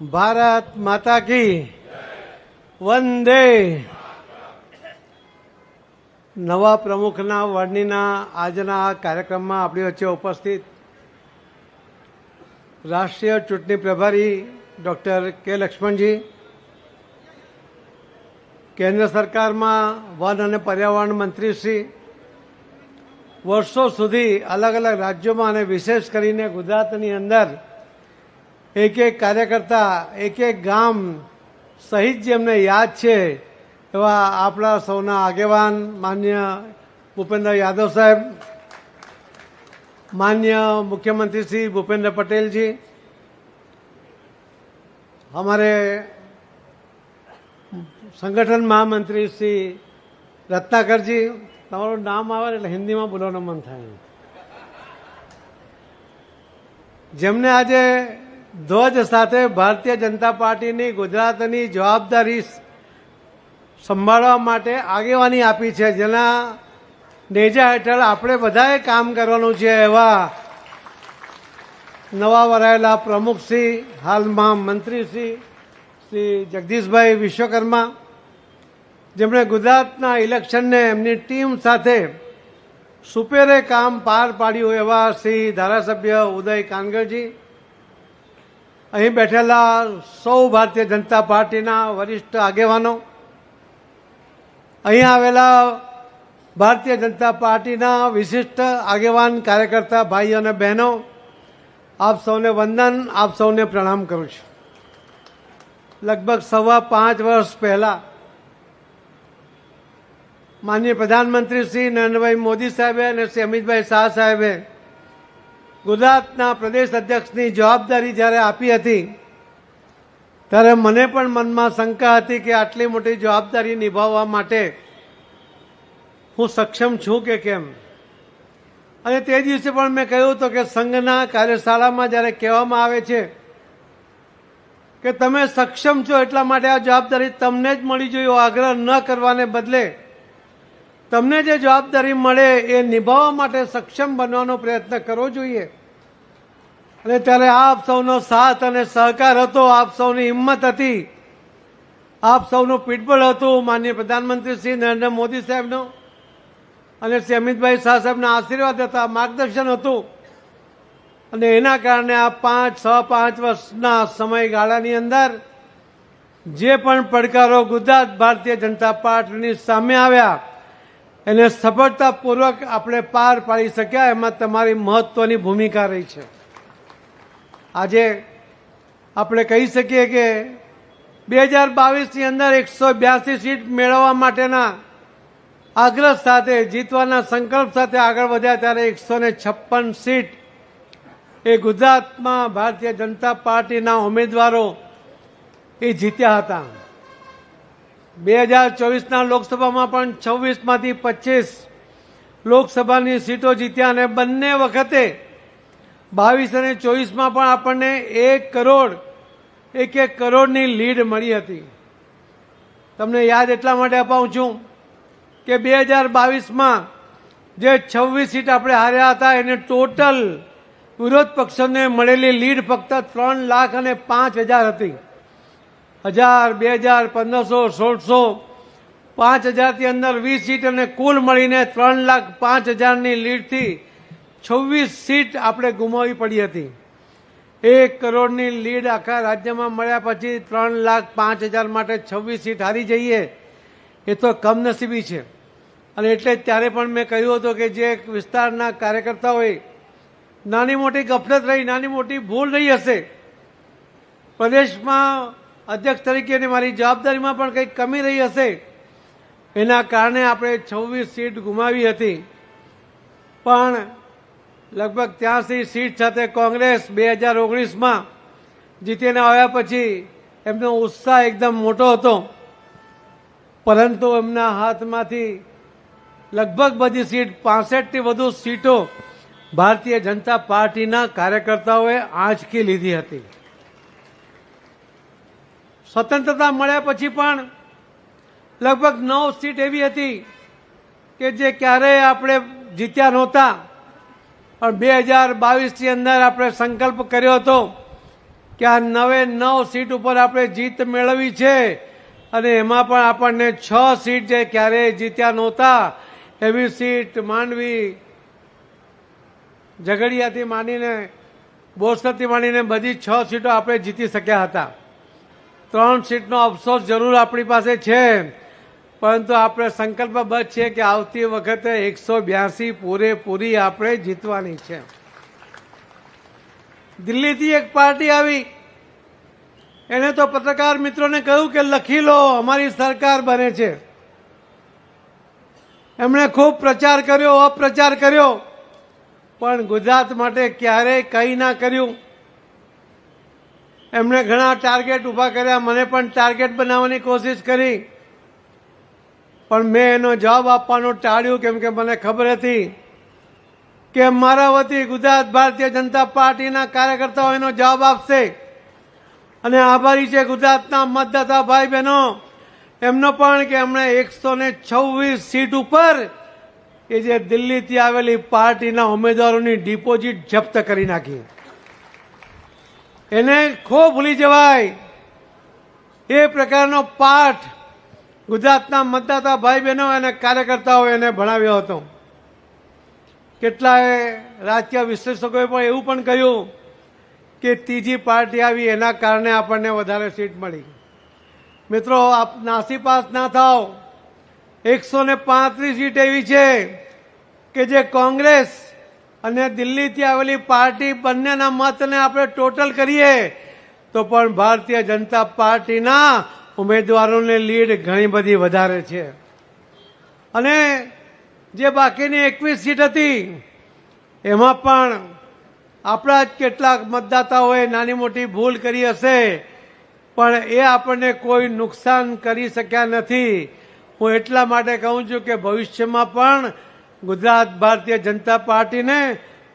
ભારત માતા કી. વંદે. નવા પ્રમુખના વરણીના આજના આ કાર્યક્રમમાં આપણી વચ્ચે ઉપસ્થિત રાષ્ટ્રીય ચૂંટણી પ્રભારી ડૉક્ટર કે લક્ષ્મણજી, કેન્દ્ર સરકારમાં વન અને પર્યાવરણ મંત્રી શ્રી વર્ષો સુધી અલગ અલગ રાજ્યોમાં અને વિશેષ કરીને ગુજરાતની અંદર એક એક કાર્યકર્તા, એક એક ગામ સહિત જેમને યાદ છે, એવા આપણા સૌના આગેવાન માન્ય ભૂપેન્દ્ર યાદવ સાહેબ, માન્ય મુખ્યમંત્રી શ્રી ભૂપેન્દ્ર પટેલજી, અમારે સંગઠન મહામંત્રી શ્રી રત્નાકરજી, તમારું નામ આવે એટલે હિન્દીમાં બોલવાનું મન થાય. જેમને આજે ધ્વજ સાથે ભારતીય જનતા પાર્ટીની ગુજરાતની જવાબદારી સંભાળવા માટે આગેવાની આપી છે. જેના નેજા હેઠળ આપણે બધાએ કામ કરવાનું છે એવા નવા વરાયેલા પ્રમુખશ્રી હાલમાં મંત્રીશ્રી શ્રી જગદીશભાઈ વિશ્વકર્મા, જેમણે ગુજરાતના ઇલેક્શનને એમની ટીમ સાથે સુપેરે કામ પાર પાડ્યું એવા શ્રી ધારાસભ્ય ઉદય કાનગરજી અહીં બેઠેલા સૌ ભારતીય જનતા પાર્ટીના વરિષ્ઠ આગેવાનો, અહીં આવેલા ભારતીય જનતા પાર્ટીના વિશિષ્ટ આગેવાન કાર્યકર્તા ભાઈઓ અને બહેનો, આપ સૌને વંદન, આપ સૌને પ્રણામ કરું છું. લગભગ સવા પાંચ વર્ષ પહેલાં માનનીય પ્રધાનમંત્રી શ્રી નરેન્દ્રભાઈ મોદી સાહેબે અને શ્રી અમિતભાઈ શાહ સાહેબે ગુજરાતના પ્રદેશ અધ્યક્ષની જવાબદારી જ્યારે આપી હતી, ત્યારે મને પણ મનમાં શંકા હતી કે આટલી મોટી જવાબદારી નિભાવવા માટે હું સક્ષમ છું કે કેમ? અને તે દિવસે પણ મેં કહ્યું હતું કે સંઘના કાર્યશાળામાં જ્યારે કહેવામાં આવે છે કે તમે સક્ષમ છો એટલા માટે આ જવાબદારી તમને જ મળી જોઈએ, આગ્રહ ન કરવાને બદલે તમને જે જવાબદારી મળે એ નિભાવવા માટે સક્ષમ બનવાનો પ્રયત્ન કરવો જોઈએ. અને ત્યારે આપ સૌનો સાથ અને સહકાર હતો, આપ સૌની હિંમત હતી. આપ સૌનું પીઠબળ હતું માનનીય પ્રધાનમંત્રી શ્રી નરેન્દ્ર મોદી સાહેબનો. અને શ્રી અમિતભાઈ શાહ સાહેબના આશીર્વાદ હતા, માર્ગદર્શન હતું. અને એના કારણે આ પાંચ, છ, પાંચ વર્ષના સમયગાળાની અંદર જે પણ પડકારો ગુજરાત ભારતીય જનતા પાર્ટીની સામે આવ્યા એને સફળતાપૂર્વક આપણે પાર પાડી શક્યા, એમાં તમારી મહત્વની ભૂમિકા રહી છે. આજે આપણે કહી શકીએ કે બે હજાર બાવીસની અંદર એકસો બ્યાસી સીટ મેળવવા માટેના આગ્રહ સાથે, જીતવાના સંકલ્પ સાથે આગળ વધ્યા, ત્યારે એકસો ને છપ્પન સીટ એ ગુજરાતમાં ભારતીય જનતા પાર્ટીના ઉમેદવારો એ જીત્યા હતા. બે હજાર ચોવીસના લોકસભામાં પણ છવ્વીસમાંથી પચીસ લોકસભાની સીટો જીત્યા અને બંને વખતે બાવીસ અને ચોવીસમાં પણ આપણને એક કરોડ, એક એક કરોડની લીડ મળી હતી. તમને યાદ એટલા માટે અપાવું છું કે બે હજાર બાવીસમાં જે છવ્વીસ સીટ આપણે હાર્યા હતા, એને ટોટલ વિરોધ પક્ષોને મળેલી લીડ ફક્ત ત્રણ લાખ અને પાંચ હજાર હતી. હજાર, બે હજાર, પંદરસો, સોળસો, પાંચ હજારથી અંદર વીસ સીટ અને કુલ મળીને ત્રણ લાખ પાંચ હજારની લીડથી છવ્વીસ સીટ આપણે ગુમાવી પડી હતી. એક કરોડની લીડ આખા રાજ્યમાં મળ્યા પછી ત્રણ લાખ પાંચ હજાર માટે છવ્વીસ સીટ હારી જઈએ, એ તો કમનસીબી છે. અને એટલે ત્યારે પણ મેં કહ્યું હતું કે જે વિસ્તારના કાર્યકર્તાઓએ નાની મોટી ગફલત રહી, નાની મોટી ભૂલ રહી હશે. પ્રદેશમાં અધ્યક્ષ તરીકેની મારી જવાબદારીમાં પણ કંઈક કમી રહી હશે. એના કારણે આપણે છવ્વીસ સીટ ગુમાવી હતી. પણ લગભગ ત્યાંસી સીટ સાથે કોંગ્રેસ બે હજાર ઓગણીસમાં જીતીને આવ્યા પછી એમનો ઉત્સાહ એકદમ મોટો હતો. પરંતુ એમના હાથમાંથી લગભગ બધી સીટ પાસઠથી વધુ સીટો ભારતીય જનતા પાર્ટીના કાર્યકર્તાઓએ આંચકી લીધી હતી. સ્વતંત્રતા મળ્યા પછી પણ લગભગ નવ સીટ એવી હતી કે જે ક્યારેય આપણે જીત્યા નહોતા. પણ બે હજાર બાવીસની અંદર આપણે સંકલ્પ કર્યો હતો કે આ નવે નવ સીટ ઉપર આપણે જીત મેળવી છે અને એમાં પણ આપણને છ સીટ જે ક્યારેય જીત્યા નહોતા, એવી સીટ માંડવી ઝઘડિયાથી માંડીને બોરસદથી માંડીને બધી છ સીટો આપણે જીતી શક્યા હતા. ત્રણ સીટનો અફસોસ જરૂર આપણી પાસે છે. પરંતુ આપણે સંકલ્પબદ્ધ છીએ કે આવતી વખતે એકસો બ્યાસી પૂરેપૂરી આપણે જીતવાની છે. દિલ્હીથી એક પાર્ટી આવી. એને તો પત્રકાર મિત્રોને કહ્યું કે લખી લો, અમારી સરકાર બને છે. એમણે ખૂબ પ્રચાર કર્યો, અપ્રચાર કર્યો. પણ ગુજરાત માટે ક્યારેય કંઈ ના કર્યું. એમણે ઘણા ટાર્ગેટ ઊભા કર્યા. મને પણ ટાર્ગેટ બનાવવાની કોશિશ કરી. પણ મેં એનો જવાબ આપવાનું ટાળ્યું કેમ કે મને ખબર હતી કે મારા વતી ગુજરાત ભારતીય જનતા પાર્ટીના કાર્યકર્તાઓ એનો જવાબ આપશે. અને આભારી છે ગુજરાતના મતદાતા ભાઈ બહેનો એમનો પણ કે એમણે એકસો ને છવ્વીસ સીટ ઉપર એ જે દિલ્હીથી આવેલી પાર્ટીના ઉમેદવારોની ડિપોઝિટ જપ્ત કરી નાખી. એને ખો ભૂલી જવાય. એ પ્રકારનો પાઠ ગુજરાતના મતદાતા ભાઈ બહેનો અને કાર્યકર્તાઓ એને ભણાવ્યો હતો. કેટલાય રાજકીય વિશ્લેષકોએ પણ એવું પણ કહ્યું કે ત્રીજી પાર્ટી આવી એના કારણે આપણને વધારે સીટ મળી. મિત્રો, આપ નાસી પાસ ના થાવ. એકસો ને પાંત્રીસ સીટ એવી છે કે જે કોંગ્રેસ અને દિલ્હીથી આવેલી પાર્ટી બંનેના મતને આપણે ટોટલ કરીએ, તો પણ ભારતીય જનતા પાર્ટીના ઉમેદવારોની લીડ ઘણી બધી વધારે છે. અને જે બાકીની એકવીસ સીટ હતી, એમાં પણ આપણા જ કેટલાક મતદાતાઓએ નાની મોટી ભૂલ કરી હશે, પણ એ આપણને કોઈ નુકસાન કરી શક્યા નથી. હું એટલા માટે કહું છું કે ભવિષ્યમાં પણ ગુજરાત ભારતીય જનતા પાર્ટીને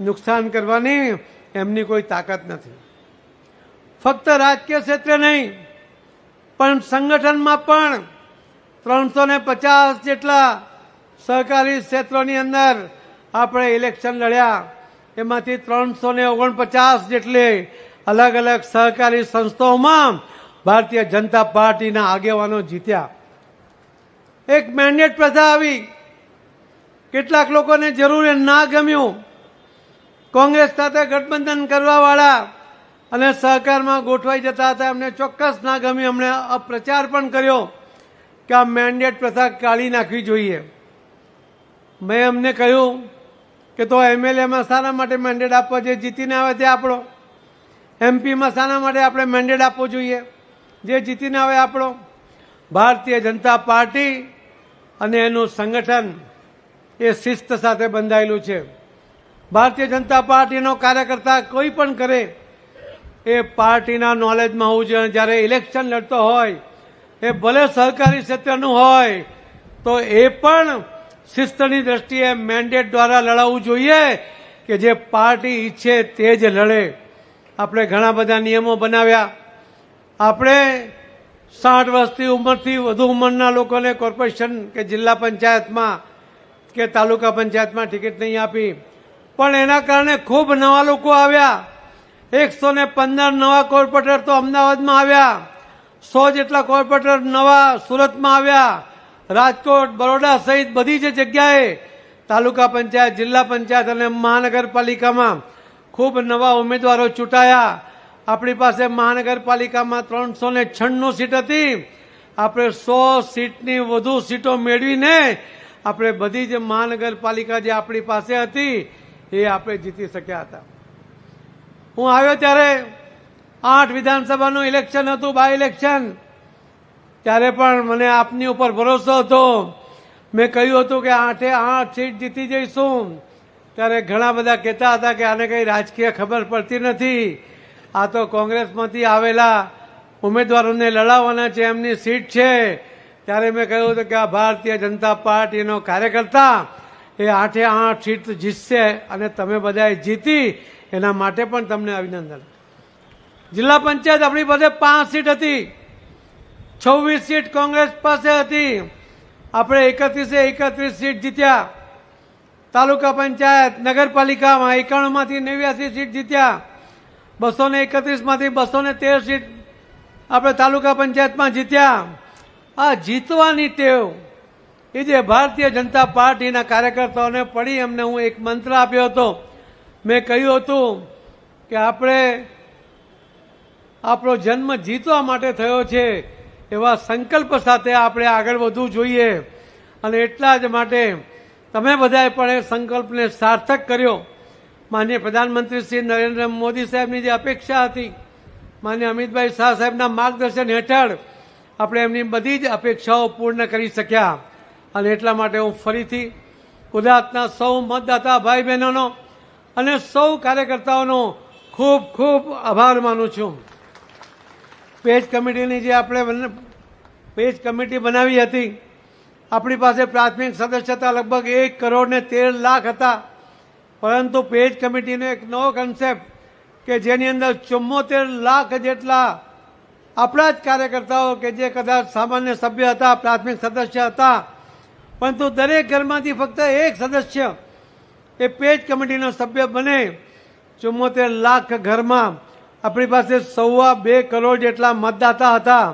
નુકસાન કરવાની એમની કોઈ તાકાત નથી. ફક્ત રાજકીય ક્ષેત્રે નહીં, પણ સંગઠનમાં પણ ત્રણસો ને પચાસ જેટલા સહકારી ક્ષેત્રોની અંદર આપણે ઇલેક્શન લડ્યા. એમાંથી ત્રણસો ને ઓગણપચાસ જેટલી અલગ અલગ સહકારી સંસ્થાઓમાં ભારતીય જનતા પાર્ટીના આગેવાનો જીત્યા. એક મેન્ડેટ પ્રથા આવી. કેટલાક લોકોને જરૂર ના ગમ્યું. કોંગ્રેસ સાથે ગઠબંધન કરવા વાળા અને સહકારમાં ગોઠવાઈ જતા હતા, એમને ચોક્કસ ના ગમ્યું. એમણે અપ્રચાર પણ કર્યો કે આ મેન્ડેટ પ્રથા કાઢી નાખવી જોઈએ. મેં એમને કહ્યું કે તો એમએલએમાં શાના માટે મેન્ડેટ આપવો જે જીતીને આવે તે આપણો. એમપીમાં શાના માટે આપણે મેન્ડેટ આપવો જોઈએ. જે જીતીને આવે આપણો. ભારતીય જનતા પાર્ટી અને એનું સંગઠન એ શિસ્ત સાથે બંધાયેલું છે. ભારતીય જનતા પાર્ટીનો કાર્યકર્તા કોઈ પણ કરે, એ પાર્ટીના નોલેજમાં હોવું જોઈએ. જ્યારે ઇલેક્શન લડતો હોય, એ ભલે સહકારી ક્ષેત્રનું હોય, તો એ પણ શિસ્તની દ્રષ્ટિએ મેન્ડેટ દ્વારા લડાવવું જોઈએ કે જે પાર્ટી ઈચ્છે તે જ લડે. આપણે ઘણા બધા નિયમો બનાવ્યા. આપણે સાઠ વર્ષથી ઉંમરથી વધુ ઉંમરના લોકોને કોર્પોરેશન કે જિલ્લા પંચાયતમાં કે તાલુકા પંચાયતમાં ટિકિટ નહીં આપી. પણ એના કારણે ખૂબ નવા લોકો આવ્યા. એકસો ને પંદર નવા કોર્પોરેટર તો અમદાવાદમાં આવ્યા. સો જેટલા કોર્પોરેટર નવા સુરતમાં આવ્યા. રાજકોટ, બરોડા સહિત બધી જ જગ્યાએ તાલુકા પંચાયત, જિલ્લા પંચાયત અને મહાનગરપાલિકામાં ખૂબ નવા ઉમેદવારો ચૂંટાયા. આપણી પાસે મહાનગરપાલિકામાં ત્રણસો ને છન્નું સીટ હતી. આપણે સો સીટની વધુ સીટો મેળવીને આપણે બધી જ મહાનગરપાલિકા જે આપણી પાસે હતી, એ આપણે જીતી શક્યા હતા. હું આવ્યો ત્યારે આઠ વિધાનસભાનું ઇલેક્શન હતું બાય ઇલેક્શન ત્યારે પણ મને આપની ઉપર ભરોસો હતો. મેં કહ્યું હતું કે આઠે આઠ સીટ જીતી જઈશું. ત્યારે ઘણા બધા કહેતા હતા કે આને કંઈ રાજકીય ખબર પડતી નથી. આ તો કોંગ્રેસમાંથી આવેલા ઉમેદવારોને લડાવવાના છે, એમની સીટ છે. ત્યારે મેં કહ્યું હતું કે આ ભારતીય જનતા પાર્ટીનો કાર્યકર્તા એ આઠે આઠ સીટ જીતશે અને તમે બધાએ જીતી, એના માટે પણ તમને અભિનંદન. જિલ્લા પંચાયત આપણી પાસે પાંચ સીટ હતી. છવ્વીસ સીટ કોંગ્રેસ પાસે હતી. આપણે એકત્રીસે એકત્રીસ સીટ જીત્યા. તાલુકા પંચાયત, નગરપાલિકામાં એકાણુંમાંથી નેવ્યાસી સીટ જીત્યા. બસો ને એકત્રીસમાંથી બસો ને તેર સીટ આપણે તાલુકા પંચાયતમાં જીત્યા. આ જીતવાની ટેવ. એ જે ભારતીય જનતા પાર્ટીના કાર્યકર્તાઓને પડી, એમને હું એક મંત્ર આપ્યો હતો. મેં કહ્યું હતું કે આપણે આપણો જન્મ જીતવા માટે થયો છે, એવા સંકલ્પ સાથે આપણે આગળ વધવું જોઈએ. અને એટલા જ માટે તમે બધાએ પણ એ સંકલ્પને સાર્થક કર્યો. માન્ય પ્રધાનમંત્રી શ્રી નરેન્દ્ર મોદી સાહેબની જે અપેક્ષા હતી માન્ય અમિતભાઈ શાહ સાહેબના માર્ગદર્શન હેઠળ આપણે એમની બધી જ અપેક્ષાઓ પૂર્ણ કરી શક્યા. અને એટલા માટે હું ફરીથી ગુજરાતના સૌ મતદાતા ભાઈ બહેનોનો અને સૌ કાર્યકર્તાઓનો ખૂબ ખૂબ આભાર માનું છું. પેજ કમિટીની જે આપણે પેજ કમિટી બનાવી હતી, આપણી પાસે પ્રાથમિક સદસ્યતા લગભગ એક કરોડ ને તેર લાખ હતા. પરંતુ પેજ કમિટીનો એક નવો કન્સેપ્ટ કે જેની અંદર ચુમ્મોતેર લાખ જેટલા આપણા જ કાર્યકર્તાઓ કે જે કદાચ સામાન્ય સભ્ય હતા, પ્રાથમિક સદસ્ય હતા, પરંતુ દરેક ઘરમાંથી ફક્ત એક સદસ્ય એ પેજ કમિટીનો સભ્ય બને. ચુમ્મોતેર લાખ ઘરમાં આપણી પાસે સવા બે કરોડ જેટલા મતદાતા હતા.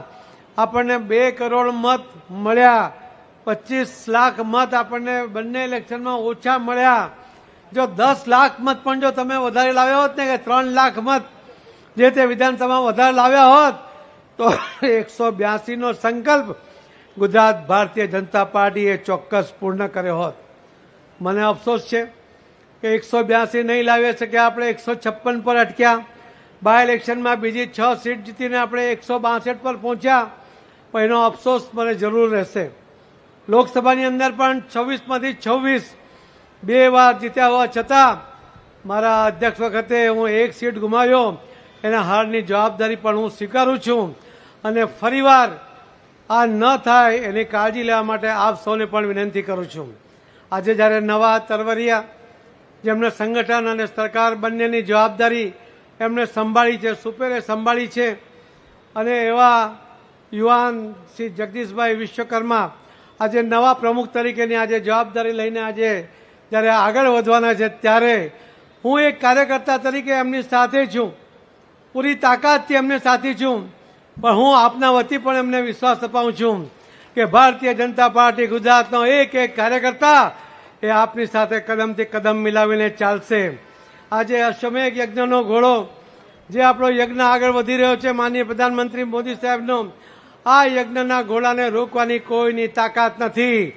આપણને બે કરોડ મત મળ્યા. પચીસ લાખ મત આપણને બંને ઇલેક્શનમાં ઓછા મળ્યા. જો દસ લાખ મત પણ જો તમે વધારે લાવ્યા હોત ને કે ત્રણ લાખ મત જે તે વિધાનસભામાં વધારે લાવ્યા હોત તો એકસો બ્યાસીનો સંકલ્પ ગુજરાત ભારતીય જનતા પાર્ટીએ ચોક્કસ પૂર્ણ કર્યો હોત. મને અફસોસ છે કે એકસો બ્યાસી નહીં લાવી શક્યા આપણે એકસો છપ્પન પર અટક્યા. બાય ઇલેક્શનમાં બીજી છ સીટ જીતીને આપણે એકસો બાસઠ પર પહોંચ્યા. પણ એનો અફસોસ મને જરૂર રહેશે. લોકસભાની અંદર પણ છવ્વીસમાંથી છવ્વીસ બે વાર જીત્યા હોવા છતાં મારા અધ્યક્ષ વખતે હું એક સીટ ગુમાવ્યો. એના હારની જવાબદારી પણ હું સ્વીકારું છું. અને ફરીવાર આ ન થાય એની કાળજી લેવા માટે આપ સૌને પણ વિનંતી કરું છું. આજે જ્યારે નવા તરવરિયા, જેમને સંગઠન અને સરકાર બંનેની જવાબદારી એમણે સંભાળી છે, સુપેરે સંભાળી છે, અને એવા યુવાન શ્રી જગદીશભાઈ વિશ્વકર્મા આજે નવા પ્રમુખ તરીકેની આજે જવાબદારી લઈને આજે જ્યારે આગળ વધવાના છે, ત્યારે હું એક કાર્યકર્તા તરીકે એમની સાથે છું. પૂરી તાકાતથી એમને સાથી છું. પણ હું આપના વતી પણ એમને વિશ્વાસ અપાવું છું કે ભારતીય જનતા પાર્ટી ગુજરાતનો એક એક કાર્યકર્તા એ આપની સાથે કદમથી કદમ મિલાવીને ચાલશે. આજે અશ્વમેઘ યજ્ઞનો ઘોડો, જે આપણો યજ્ઞ આગળ વધી રહ્યો છે, માનનીય પ્રધાનમંત્રી મોદી સાહેબનો, આ યજ્ઞના ઘોડાને રોકવાની કોઈની તાકાત નથી.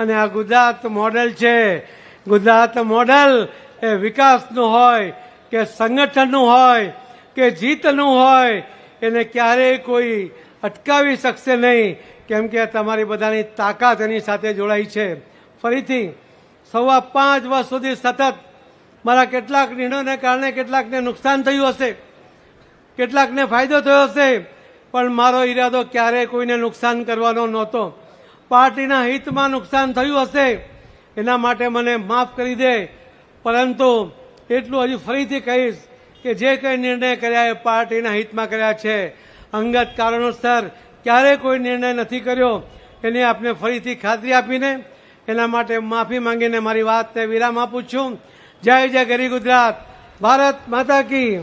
અને આ ગુજરાત મોડેલ છે. ગુજરાત મોડેલ એ વિકાસનું હોય કે સંગઠનનું હોય કે જીતનું હોય, એને ક્યારેય કોઈ અટકાવી શકશે નહીં. કેમ કે તમારી બધાની તાકાત એની સાથે જોડાઈ છે. ફરીથી, સવા પાંચ વર્ષ સુધી સતત મારા કેટલાક નિર્ણયોને કારણે કેટલાકને નુકસાન થયું હશે, કેટલાકને ફાયદો થયો હશે, પણ મારો ઈરાદો ક્યારેય કોઈને નુકસાન કરવાનો નહોતો. પાર્ટીના હિતમાં નુકસાન થયું હશે, એના માટે મને માફ કરી દે. પરંતુ એટલું હજી ફરીથી કહીશ કે જે કંઈ નિર્ણય કર્યા એ પાર્ટીના હિતમાં કર્યા છે. અંગત કારણોસર ક્યારેય કોઈ નિર્ણય નથી કર્યો એની આપને ફરીથી ખાતરી આપીને એના માટે માફી માંગીને મારી વાતને વિરામ આપું છું. જય જય ગરી ગુજરાત. ભારત માતા કી.